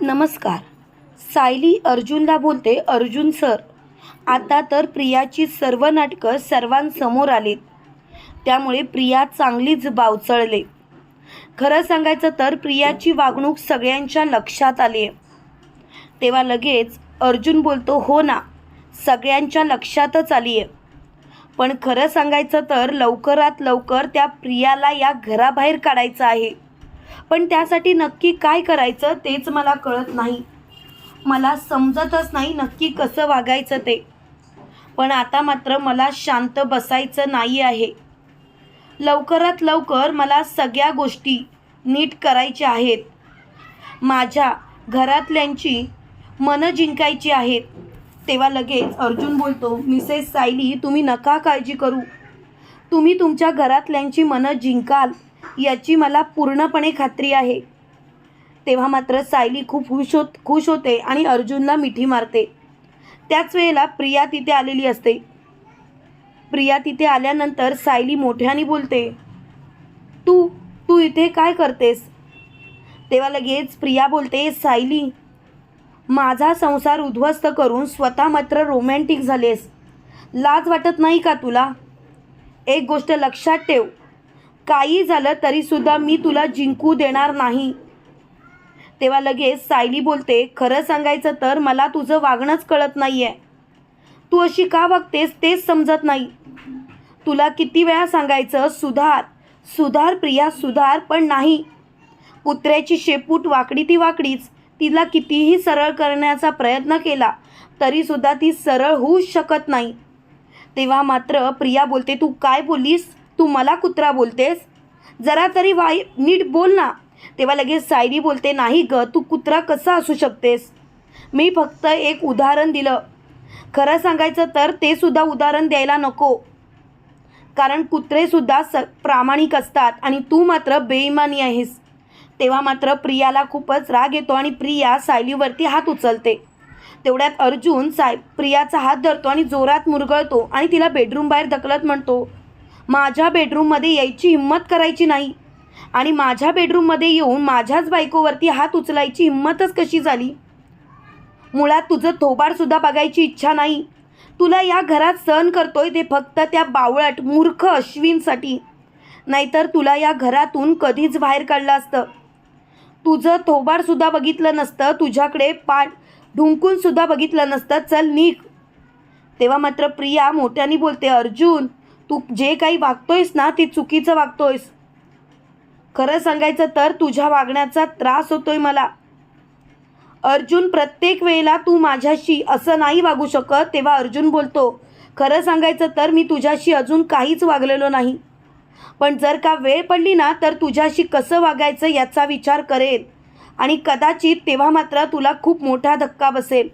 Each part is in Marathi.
नमस्कार. सायली अर्जुनला बोलते अर्जुन सर आता तर प्रियाची सर्व नाटकं सर्वांसमोर आलीत. त्यामुळे प्रिया चांगलीच बावचळले. खरं सांगायचं तर प्रियाची वागणूक सगळ्यांच्या लक्षात आली आहे तेव्हा लगेच अर्जुन बोलतो हो ना सगळ्यांच्या लक्षातच आली आहे पण खरं सांगायचं तर लवकरात लवकर त्या प्रियाला या घराबाहेर काढायचं आहे. पण त्यासाठी नक्की काय करायचं तेच मला कळत नाही. मला समजतच नाही नक्की कसं वागायचं ते. पण आता मात्र मला शांत बसायचं नाही आहे. लवकरात लवकर मला सगळ्या गोष्टी नीट करायच्या आहेत. माझ्या घरातल्यांची मनं जिंकायची आहेत. तेव्हा लगेच अर्जुन बोलतो मिसेस सायली तुम्ही नका काळजी करू. तुम्ही तुमच्या घरातल्यांची मनं जिंकाल. याची मला पूर्णपणे खात्री आहे. तेव्हा मात्र सायली खूप खुश होत खुश होते आणि अर्जुनला मिठी मारते. त्याच वेळेला प्रिया तिथे आलेली असते. प्रिया तिथे आल्यानंतर सायली मोठ्याने बोलते तू तू इथे काय करतेस? तेव्हा लगेच प्रिया बोलते सायली माझा संसार उद्ध्वस्त करून स्वतः मात्र रोमॅन्टिक झालेस. लाज वाटत नाही का तुला? एक गोष्ट लक्षात ठेव. काही झालं तरीसुद्धा मी तुला जिंकू देणार नाही. तेव्हा लगेच सायली बोलते खरं सांगायचं तर मला तुझं वागणंच कळत नाही आहे तू अशी का वागतेस तेच समजत नाही. तुला किती वेळा सांगायचं सुधार सुधार प्रिया सुधार पण नाही. कुत्र्याची शेपूट वाकडी ती वाकडीच. तिला कितीही सरळ करण्याचा प्रयत्न केला तरीसुद्धा ती सरळ होऊच शकत नाही. तेव्हा मात्र प्रिया बोलते तू काय बोललीस? तू मला कुत्रा बोलतेस? जरा तरी वाई नीट बोल ना. तेव्हा लगेच सायरी बोलते नाही ग तू कुत्रा कसा असू शकतेस? मी फक्त एक उदाहरण दिलं. खरं सांगायचं तर ते सुद्धा उदाहरण द्यायला नको. कारण कुत्रेसुद्धा स प्रामाणिक असतात आणि तू मात्र बेईमानी आहेस. तेव्हा मात्र प्रियाला खूपच राग येतो आणि प्रिया सायलीवरती हात उचलते. तेवढ्यात अर्जुन साय प्रियाचा हात धरतो आणि जोरात मुरगळतो आणि तिला बेडरूम बाहेर ढकलत म्हणतो माझ्या बेडरूममध्ये यायची हिंमत करायची नाही. आणि माझ्या बेडरूममध्ये येऊन माझ्याच बायकोवरती हात उचलायची हिंमतच कशी झाली? मुळात तुझं थोबाडसुद्धा बघायची इच्छा नाही. तुला या घरात सहन करतोय ते फक्त त्या बावळट मूर्ख अश्विनसाठी. नाहीतर तुला या घरातून कधीच बाहेर काढलं असतं. तुझं थोबाडसुद्धा बघितलं नसतं तुझ्याकडे पाठ ढुंकूनसुद्धा बघितलं नसतं. चल निघ. तेव्हा मात्र प्रिया मोठ्याने बोलते अर्जुन तू जे काही वागतोयस ना ते चुकीचं वागतोयस. खरं सांगायचं तर तुझ्या वागण्याचा त्रास होतोय मला. अर्जुन प्रत्येक वेळेला तू माझ्याशी असं नाही वागू शकत तेव्हा अर्जुन बोलतो खरं सांगायचं तर मी तुझ्याशी अजून काहीच वागलेलो नाही. पण जर का वेळ पडली ना तर तुझ्याशी कसं वागायचं याचा विचार करेल आणि कदाचित तेव्हा मात्र तुला खूप मोठा धक्का बसेल.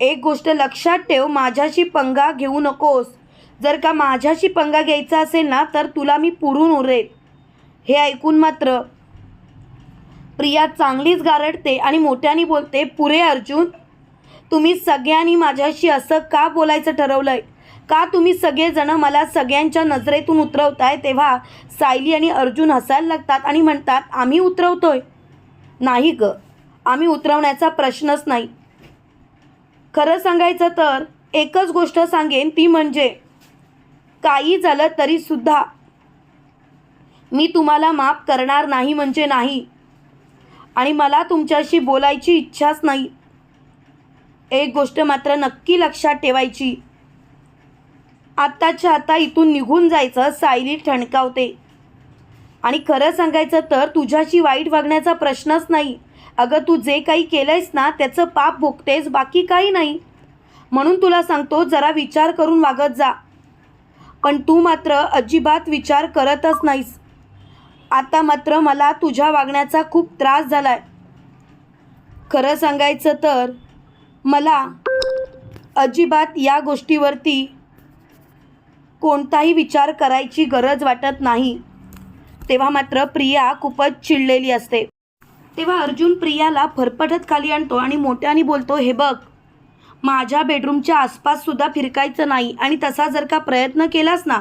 एक गोष्ट लक्षात ठेव माझ्याशी पंगा घेऊ नकोस. जर का माझ्याशी पंगा घ्यायचा असेल ना तर तुला मी पुरून उरेल. हे ऐकून मात्र प्रिया चांगलीच गारडते आणि मोठ्याने बोलते पुरे अर्जुन तुम्ही सगळ्यांनी माझ्याशी असं का बोलायचं ठरवलंय? का तुम्ही सगळेजण मला सगळ्यांच्या नजरेतून उतरवताय तेव्हा सायली आणि अर्जुन हसायला लागतात आणि म्हणतात आम्ही उतरवतोय. नाही ग आम्ही उतरवण्याचा प्रश्नच नाही. खरं सांगायचं तर एकच गोष्ट सांगेन ती म्हणजे काही झालं तरीसुद्धा मी तुम्हाला माफ करणार नाही म्हणजे नाही. आणि मला तुमच्याशी बोलायची इच्छाच नाही. एक गोष्ट मात्र नक्की लक्षात ठेवायची. आत्ताच्या आता इथून निघून जायचं सायली ठणकावते. आणि खरं सांगायचं तर तुझ्याशी वाईट वागण्याचा प्रश्नच नाही. अगं तू जे काही केलंयस ना त्याचं पाप भोगतेस बाकी काही नाही. म्हणून तुला सांगतो जरा विचार करून वागत जा. पण तू मात्र अजिबात विचार करतच नाहीस. आता मात्र मला तुझ्या वागण्याचा खूप त्रास झालाय. खरं सांगायचं तर मला अजिबात या गोष्टीवरती कोणताही विचार करायची गरज वाटत नाही. तेव्हा मात्र प्रिया खूपच चिडलेली असते. तेव्हा अर्जुन प्रियाला फरफटत खाली आणतो आणि मोठ्याने बोलतो हे बघ माझ्या बेडरूमच्या आसपास सुद्धा फिरकायचं नाही आणि तसा जर का प्रयत्न केलास ना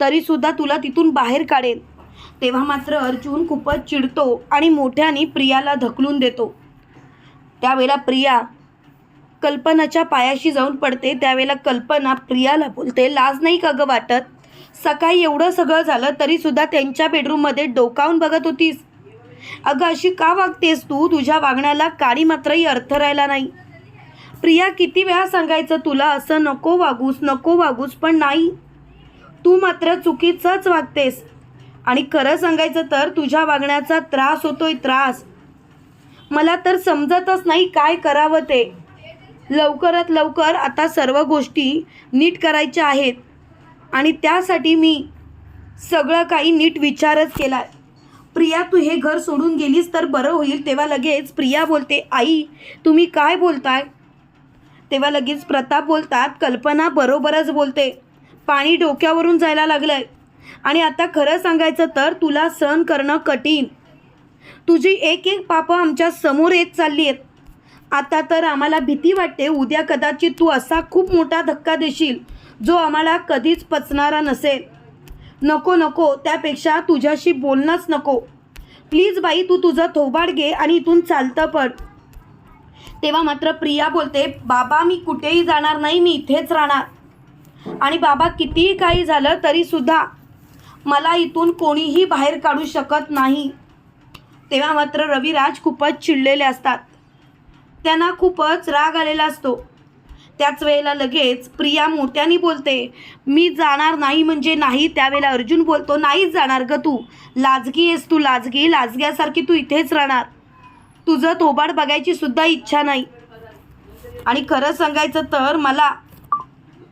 तरीसुद्धा तुला तिथून बाहेर काढेल तेव्हा मात्र अर्जुन खूपच चिडतो आणि मोठ्याने प्रियाला धकलून देतो. त्यावेळेला प्रिया कल्पनाच्या पायाशी जाऊन पडते. त्यावेळेला कल्पना प्रियाला बोलते लाज नाही का गं वाटत? सकाळी एवढं सगळं झालं तरीसुद्धा त्यांच्या बेडरूममध्ये डोकावून बघत होतीस. अगं अशी का वागतेस तू? तुझ्या वागण्याला काळी मात्रही अर्थ राहिला नाही. प्रिया किती वेळा सांगायचं तुला असं नको वागूस नको वागूस पण नाही. तू मात्र चुकीचंच वागतेस. आणि खरं सांगायचं तर तुझ्या वागण्याचा त्रास होतोय त्रास. मला तर समजतच नाही काय करावं ते. लवकरात लवकर आता सर्व गोष्टी नीट करायच्या आहेत. आणि त्यासाठी मी सगळं काही नीट विचारच केला प्रिया तू हे घर सोडून गेलीस तर बरं होईल तेव्हा लगेच प्रिया बोलते आई तुम्ही काय बोलताय? तेव्हा लगेच प्रताप बोलतात कल्पना बरोबरच बोलते. पाणी डोक्यावरून जायला लागलंय. आणि आता खरं सांगायचं तर तुला सहन करणं कठीण. तुझी एक एक पापं आमच्यासमोर येत चालली आहेत आता तर आम्हाला भीती वाटते उद्या कदाचित तू असा खूप मोठा धक्का देशील जो आम्हाला कधीच पचणारा नसेल. नको नको त्यापेक्षा तुझ्याशी बोलणंच नको. प्लीज बाई तू तुझं थोबाड घे आणि इथून चालतं पड. तेव्हा मात्र प्रिया बोलते बाबा मी कुठेही जाणार नाही मी इथेच राहणार. आणि बाबा कितीही काही झालं तरीसुद्धा मला इथून कोणीही बाहेर काढू शकत नाही. तेव्हा मात्र रविराज खूपच चिडलेले असतात. त्यांना खूपच राग आलेला असतो. त्याच वेळेला लगेच प्रिया मोठ्याने बोलते मी जाणार नाही म्हणजे नाही त्यावेळेला अर्जुन बोलतो नाहीच जाणार ग तू. लाजगी आहेस तू लाजगी लाजग्यासारखी तू इथेच राहणार. तुझं थोबाड बघायची सुद्धा इच्छा नाही. आणि खरं सांगायचं तर मला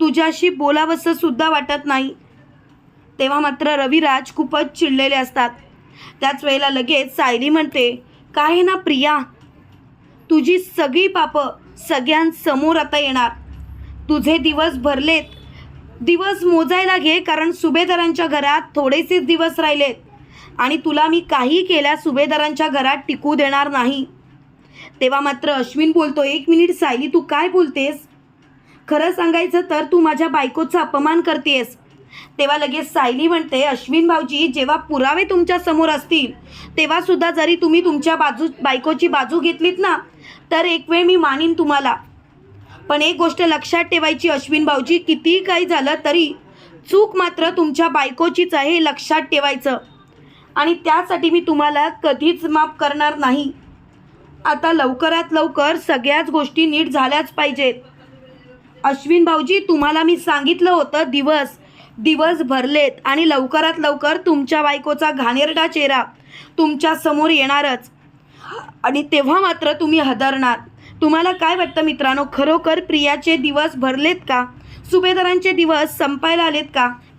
तुझ्याशी बोलावंसं सुद्धा वाटत नाही. तेव्हा मात्र रविराज खूपच चिडलेले असतात. त्याच वेळेला लगेच सायली म्हणते काय आहे ना प्रिया? तुझी सगळी पापं सगळ्यांसमोर आता येणार. तुझे दिवस भरलेत. दिवस मोजायला घे कारण सुभेदारांच्या घरात थोडेसेच दिवस राहिलेत. आणि तुला मी काही केल्या सुभेदारांच्या घरात टिकू देणार नाही. तेव्हा मात्र अश्विन बोलतो एक मिनिट सायली तू काय बोलतेस? खरं सांगायचं तर तू माझ्या बायकोचा अपमान करतेस. तेव्हा लगेच सायली म्हणते अश्विन भाऊजी जेव्हा पुरावे तुमच्यासमोर असतील तेव्हा सुद्धा जरी तुम्ही तुमच्या बाजू बायकोची बाजू घेतलीत ना तर एक वेळ मी मानीन तुम्हाला. पण एक गोष्ट लक्षात ठेवायची अश्विन भाऊजी कितीही काही झालं तरी चूक मात्र तुमच्या बायकोचीच आहे हे लक्षात ठेवायचं. आणि त्यासाठी मी तुम्हाला कधीच माफ करणार नाही. आता लवकरात लवकर सगळ्याच गोष्टी नीट झाल्याच पाहिजेत. अश्विन भाऊजी तुम्हाला मी सांगितलं होतं दिवस दिवस भरलेत आणि लवकरात लवकर तुमच्या बायकोचा घाणेरडा चेहरा तुमच्यासमोर येणारच. आणि तेव्हा मात्र तुम्ही हदरणार. तुम्हाला काय वाटतं मित्रांनो खरोखर प्रियाचे दिवस भरलेत का? सुभेदारांचे दिवस संपायला आलेत का?